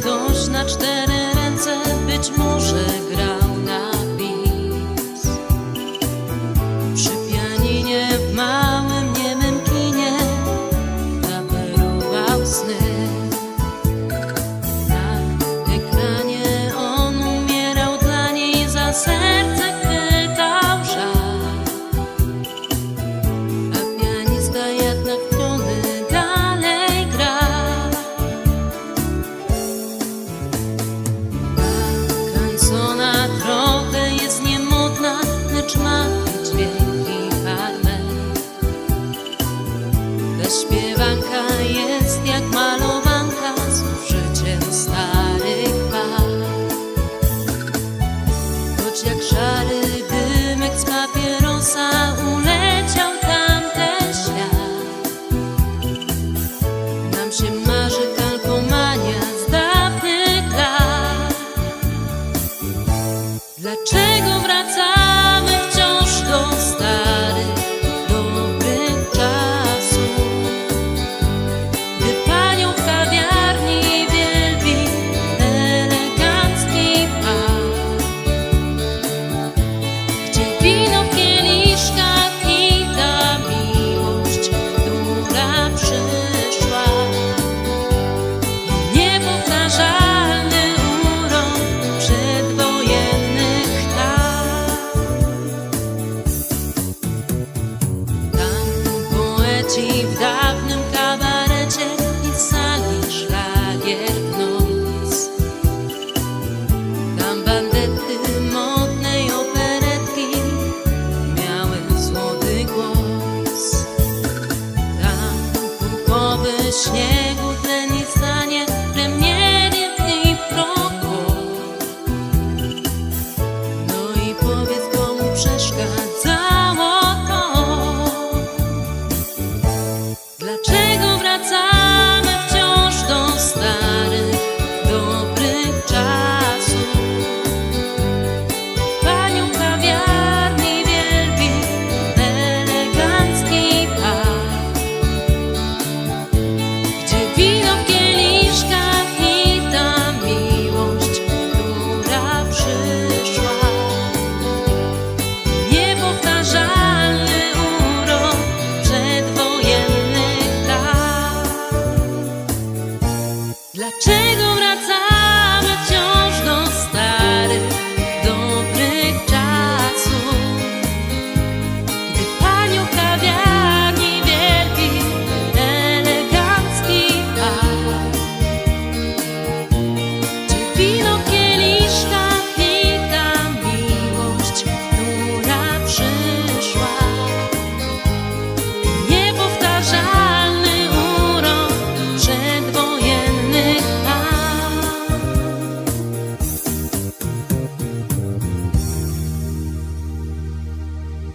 Ktoś na cztery ręce być może szary dymek z papierosa uleciał tamten świat. Nam się marzy kalkomania z dawnych lat. Dlaczego wracasz? głowy śniegu tleni stanie plemienie dni prochu. No i powiedz komu przeszkadzało to Dlaczego Dlaczego wracasz?